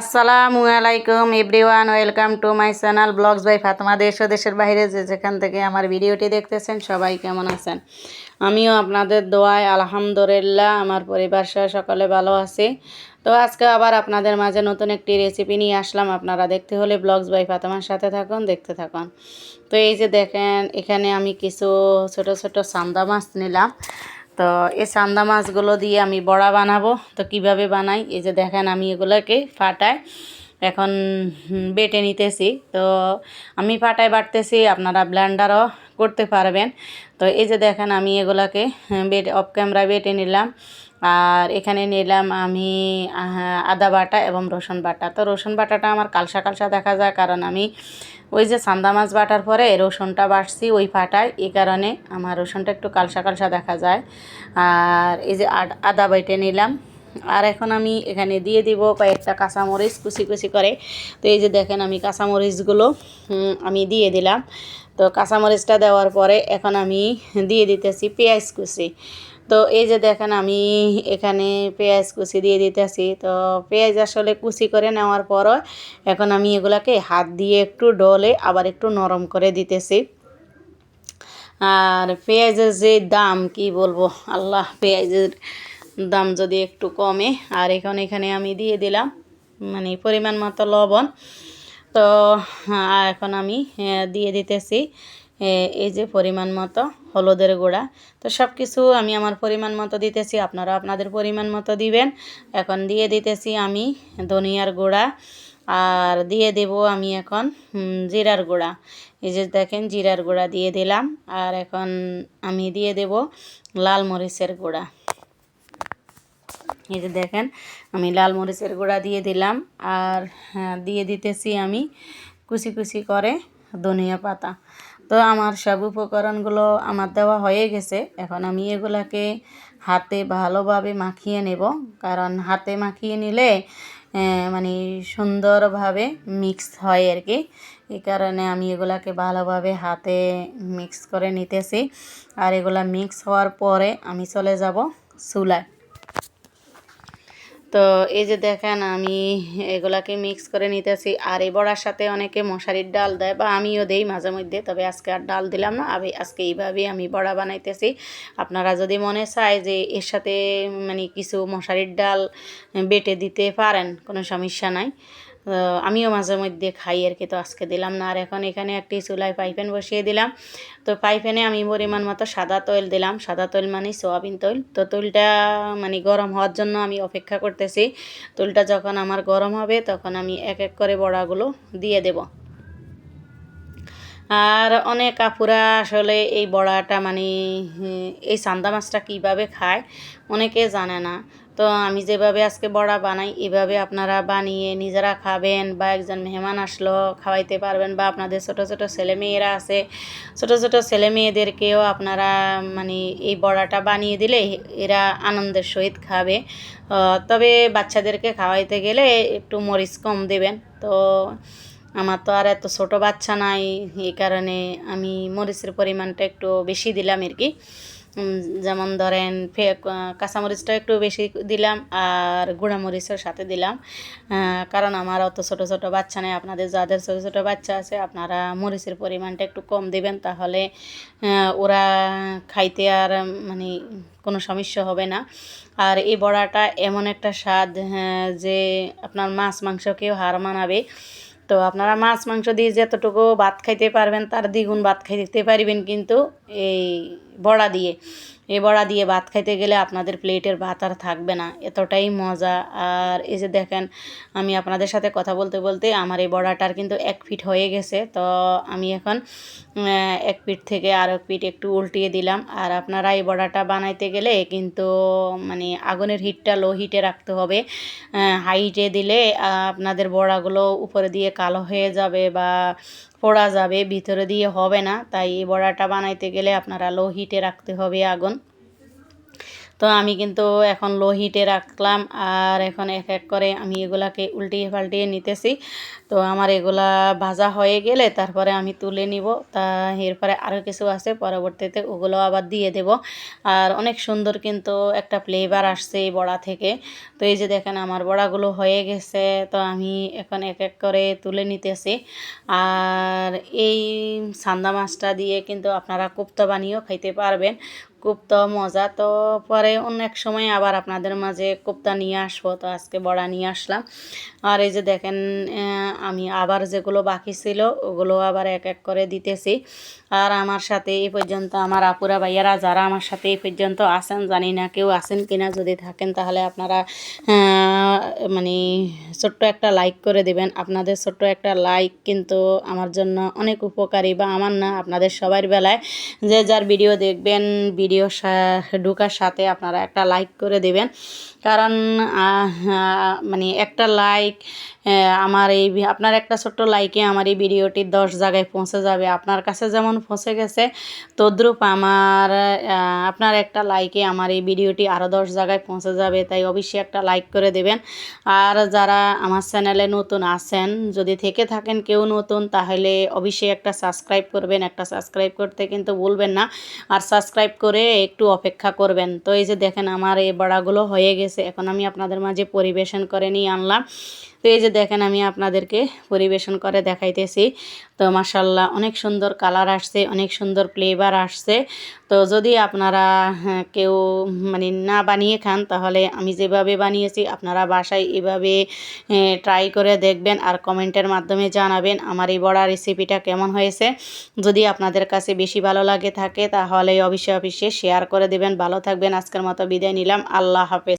আসসালামু আলাইকুম everyone welcome to my channel vlogs by Fatema দেশ ও দেশের বাইরে যে যেখান থেকে আমার ভিডিওটি দেখতেছেন, সবাই কেমন আছেন? আমিও আপনাদের দোয়ায় আলহামদুলিল্লাহ, আমার পরিবার সহ সকলে ভালো আছি। তো আজকে আবার আপনাদের মাঝে নতুন একটি রেসিপি নিয়ে আসলাম, আপনারা দেখতে হলে ব্লগস বাই ফাতেমার সাথে থাকুন, দেখতে থাকুন। তো এই যে দেখেন, এখানে আমি কিছু ছোট ছোট সান্দা মাছ নিলাম। তো এই চান্দা মাছগুলো দিয়ে আমি বড়া বানাবো। তো কীভাবে বানাই? এই যে দেখেন আমি এগুলোকে ফাটাই। এখন বেটে নিতেছি। তো আমি ফাটাই বাটতেছি আপনারা ব্ল্যান্ডারও করতে পারবেন। তো এই যে দেখেন, আমি এগুলাকে বেটে, অফ ক্যামেরা বেটে নিলাম। আর এখানে নিলাম আমি আদা বাটা এবং রসুন বাটা। তো রসুন বাটাটা আমার কালসা কালসা দেখা যায়, কারণ আমি ওই যে সান্দা মাছ বাটার পরে রসুনটা বাটছি ওই ফাটায়। এই কারণে আমার রসুনটা একটু কালসা কালসা দেখা যায়। আর এই যে আদা বেটে নিলাম। আর এখন আমি এখানে দিয়ে দিব কয়েকটা কাঁচামরিচ কুচি কুচি করে। তো এই যে দেখেন আমি কাঁচামরিচগুলো আমি দিয়ে দিলাম। তো কাঁচামরিচটা দেওয়ার পরে এখন আমি দিয়ে দিতেছি পেঁয়াজ কুচি। তো এই যে দেখেন আমি এখানে পেঁয়াজ কুচি দিয়ে দিতেছি। তো পেঁয়াজ আসলে কুচি করে নেওয়ার পরও এখন আমি এগুলাকে হাত দিয়ে একটু ডলে আবার একটু নরম করে দিতেছি। আর পেঁয়াজের যে দাম কি বলব? আল্লাহ, পেঁয়াজের দাম যদি একটু কমে, আর এখন এখানে আমি দিয়ে দিলাম মানে পরিমাণ মতো লবণ। তো এখন আমি দিয়ে দিতেছি এই যে পরিমাণ মতো হলুদের গুঁড়া। তো সব কিছু আমি আমার পরিমাণ মতো দিতেছি, আপনারা আপনাদের পরিমাণ মতো দিবেন। এখন দিয়ে দিতেছি আমি ধনিয়ার গুঁড়া, আর দিয়ে দেব আমি এখন জিরার গুঁড়া। এই যে দেখেন, জিরার গুঁড়া দিয়ে দিলাম, আর এখন আমি দিয়ে দেব লাল মরিচের গুঁড়া। এই যে দেখেন আমি লাল মরিচের গুঁড়া দিয়ে দিলাম আর হ্যাঁ, দিয়ে দিতেছি আমি কুচি কুচি করে ধনিয়া পাতা। তো আমার সব উপকরণগুলো আমার দেওয়া হয়ে গেছে। এখন আমি এগুলাকে হাতে ভালোভাবে মাখিয়ে নেব। কারণ হাতে মাখিয়ে নিলে মানে সুন্দরভাবে মিক্স হয় আর কি। এই কারণে আমি এগুলাকে ভালোভাবে হাতে মিক্স করে নিতেছি। আর এগুলা মিক্স হওয়ার পরে আমি চলে যাব চুলায়। তো এই যে দেখেন, আমি এগুলাকে মিক্স করে নিতেছি। আর এই বড়ার সাথে অনেকে মশারির ডাল দেয় বা আমিও দেই মাঝে মধ্যে, তবে আজকে আর ডাল দিলাম না। আমি আজকে এইভাবেই আমি বড়া বানাইতেছি। আপনারা যদি মনে চায় যে এর সাথে মানে কিছু মশারির ডাল বেটে দিতে পারেন, কোনো সমস্যা নাই। আমিও মাঝে মধ্যে খাই আর কি, তো আজকে দিলাম না। আর এখন এখানে একটি চুলায় পাইপেন বসিয়ে দিলাম। তো পাইপেনে আমি পরিমাণ মতো সাদা তৈল দিলাম। সাদা তৈল মানে সোয়াবিন তৈল। তো তৈলটা মানে গরম হওয়ার জন্য আমি অপেক্ষা করতেছি। তৈলটা যখন আমার গরম হবে, তখন আমি এক এক করে বড়াগুলো দিয়ে দেব। আর অনেক আপুরা আসলে এই বড়াটা মানে এই সান্দা মাছটা কীভাবে খায়, অনেকে জানে না। তো আমি যেভাবে আজকে বড়া বানাই, এভাবে আপনারা বানিয়ে নিজেরা খাবেন বা একজন মেহমান আসলো, খাওয়াইতে পারবেন বা আপনাদের ছোট ছোট ছেলে মেয়েরা আছে, ছোট ছোট ছেলে মেয়েদেরকেও আপনারা মানে এই বড়াটা বানিয়ে দিলে এরা আনন্দের সহিত খাবে। তবে বাচ্চাদেরকে খাওয়াইতে গেলে একটু মরিচ কম দেবেন। তো আমার তো আর এত ছোট বাচ্চা নাই, এই কারণে আমি মরিচের পরিমাণটা একটু বেশি দিলাম আর কি। যেমন ধরেন ফে কাঁচামরিচটা একটু বেশি দিলাম আর গুঁড়ামরিচের সাথে দিলাম। কারণ আমার অত ছোট ছোট বাচ্চা নেই। আপনাদের যাদের ছোট ছোট বাচ্চা আছে আপনারা মরিচের পরিমাণটা একটু কম দেবেন তাহলে ওরা খাইতে আর মানে কোনো সমস্যা হবে না। আর এই বড়াটা এমন একটা স্বাদ হ্যাঁ, যে আপনার মাছ মাংসকেও হার মানাবে। তো আপনারা মাছ, মাংস দিয়ে যতটুকু ভাত খাইতে পারবেন, তার দ্বিগুণ ভাত খাইতে পারবেন কিন্তু এই বড়া দিয়ে। এই বড়া দিয়ে ভাত খাইতে গেলে আপনাদের প্লেটের ভাত আর থাকবে না। এতটাই মজা। আর এই যে দেখেন, আমি আপনাদের সাথে কথা বলতে বলতে আমার এই বড়াটার কিন্তু এক ফিট হয়ে গেছে। তো আমি এখন এক পিঠ থেকে আর এক পিঠ একটু উল্টিয়ে দিলাম। আর আপনারা এই বড়াটা বানাইতে গেলে কিন্তু মানে আগুনের হিটটা লো হিটে রাখতে হবে। হাইটে দিলে আপনাদের বড়াগুলো উপরে দিয়ে কালো হয়ে যাবে বা পোড়া যাবে, ভিতরে দিয়ে হবে না। তাই এই বড়াটা বানাইতে গেলে আপনারা লো হিটে রাখতে হবে আগুন। তো আমি কিন্তু এখন লো হিটে রাখলাম আর এখন এক এক করে আমি এগুলাকে উল্টিয়ে পাল্টিয়ে নিতেছি। তো আমার এগুলা ভাজা হয়ে গেলে তারপরে আমি তুলে নিব। তা এরপরে আরও কিছু আছে, পরবর্তীতে ওগুলো আবার দিয়ে দেব। আর অনেক সুন্দর কিন্তু একটা ফ্লেভার আসছে এই বড়া থেকে। তো এই যে দেখেন আমার বড়াগুলো হয়ে গেছে, তো আমি এখন এক এক করে তুলে নিতেছি। আর এই সান্দা মাছটা দিয়ে কিন্তু আপনারা কোপ্তা বানিয়েও খাইতে পারবেন। কোপ্তা, মজা তো পরে অন্য এক সময় আবার আপনাদের মাঝে কোপ্তা নিয়ে আসব। তো আজকে বড়া নিয়ে আসলাম। আর এই যে দেখেন আমি আবার যেগুলো বাকি ছিল, ওগুলো আবার এক এক করে দিতেছি। আর আমার সাথে এই পর্যন্ত আমার আপুরা ভাইয়ারা যারা আমার সাথে এই পর্যন্ত আসেন জানি না কেউ আসেন কিনা যদি থাকেন, তাহলে আপনারা মানে ছোট্ট একটা লাইক করে দেবেন। আপনাদের ছোট্ট একটা লাইক কিন্তু আমার জন্য অনেক উপকারী বা আমার না, আপনাদের সবার বেলায়। যে যার ভিডিও দেখবেন ভিডিও ঢুকার সাথে আপনারা একটা লাইক করে দেবেন। কারণ মানে একটা লাইক আমার এই আপনার একটা ছোট্ট লাইকে আমার এই ভিডিওটি দশ জায়গায় পৌঁছে যাবে। আপনার কাছে যেমন পৌঁছে গেছে, তদ্রূপ আমার আপনার একটা লাইকে আমার এই ভিডিওটি আরও দশ জায়গায় পৌঁছে যাবে। তাই অবশ্যই একটা লাইক করে দেবেন। আর যারা আমার চ্যানেলে নতুন আছেন, যদি থেকে থাকেন কেউ নতুন, তাহলে অবশ্যই একটা সাবস্ক্রাইব করবেন। একটা সাবস্ক্রাইব করতে কিন্তু ভুলবেন না। আর সাবস্ক্রাইব করে একটু অপেক্ষা করবেন। তো এই যে দেখেন, আমার এই বড়াগুলো হয়ে গেছে। এখন আমি আপনাদের মাঝে পরিবেশন করে নিয়ে আনলাম। তো এই যে দেখেন আমি আপনাদেরকে পরিবেশন করে দেখাইতেছি। তো মাসাল্লাহ অনেক সুন্দর কালার আসছে অনেক সুন্দর ফ্লেভার আসছে। তো যদি আপনারা হ্যাঁ, কেউ মানে না বানিয়ে খান তাহলে আমি যেভাবে বানিয়েছি আপনারা বাসায় এভাবে ট্রাই করে দেখবেন আর কমেন্টের মাধ্যমে জানাবেন আমার এই বড়া রেসিপিটা কেমন হয়েছে। যদি আপনাদের কাছে বেশি ভালো লাগে থাকে তাহলে অবশ্যই অবশ্যই শেয়ার করে দেবেন। ভালো থাকবেন। আজকের মতো বিদায় নিলাম। আল্লাহ হাফেজ।